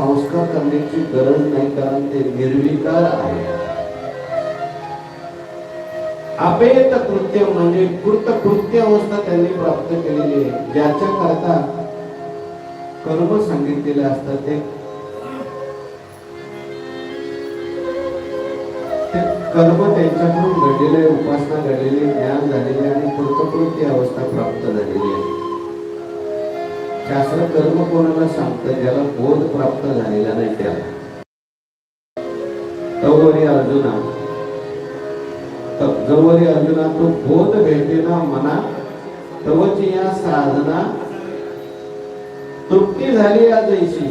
संस्कार करण्याची गरज नाही कारण ते निर्विकार आहे अपेत कृत्य म्हणजे कृत कृत्य अवस्था त्यांनी प्राप्त केलेली आहे. ज्याच्या करता कर्म सांगितलेले असतात ते. कर्म त्यांच्याकडून घडलेले उपासना घडलेली ज्ञान झालेले आणि कृतकृत्य अवस्था प्राप्त झालेली आहे. शास्त्र कर्म कोणाला सांगतं? ज्याला बोध प्राप्त झालेला नाही त्याला. तवरी अर्जुना. त- जवरी अर्जुना तो बोध भेटेना मना तवची या साधना. तृप्ती झाली या जैशी.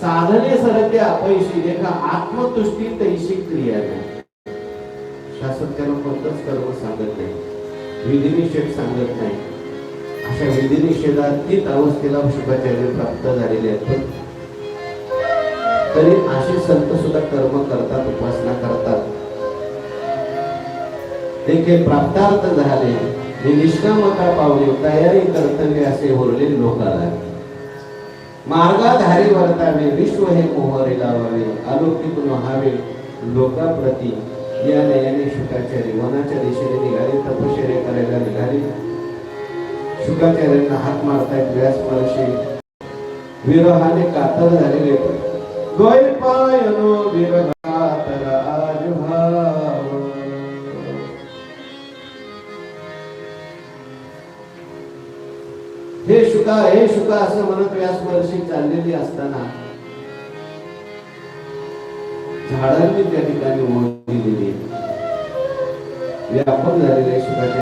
साधने सरते अपयशी देखा आत्मतुष्टी तैशी क्रिया नाही त्याला कोणतंच कर्म सांगत नाही. विधिनिषेध सांगत नाही. अशा विधिनिषेधातीत अवस्थेला शुभाचार्य प्राप्त झालेले आहेत. तरी असे संत सुद्धा कर्म करतात उपासना करतात. देखील प्राप्तार्थ झाले. हे निष्कामता पावले तयारी कर्तव्य असे होरले लोकाला मार्गाधारी वर्तावे विश्व हे मोहरे लावावे अलौकिक व्हावे. लोकाप्रती या नयाने शुकाचार्य वनाच्या दिशेने शुकाचार्यांना हात मारतायत व्यास महर्षी विरहाने कातर झालेले द्वैपायनो विरहातर हे शुका हे शुका असं म्हणत व्यास महर्षी चाललेली असताना झाडांनी त्या ठिकाणी ओळख दिलेली. व्यापक झालेले शुकाचे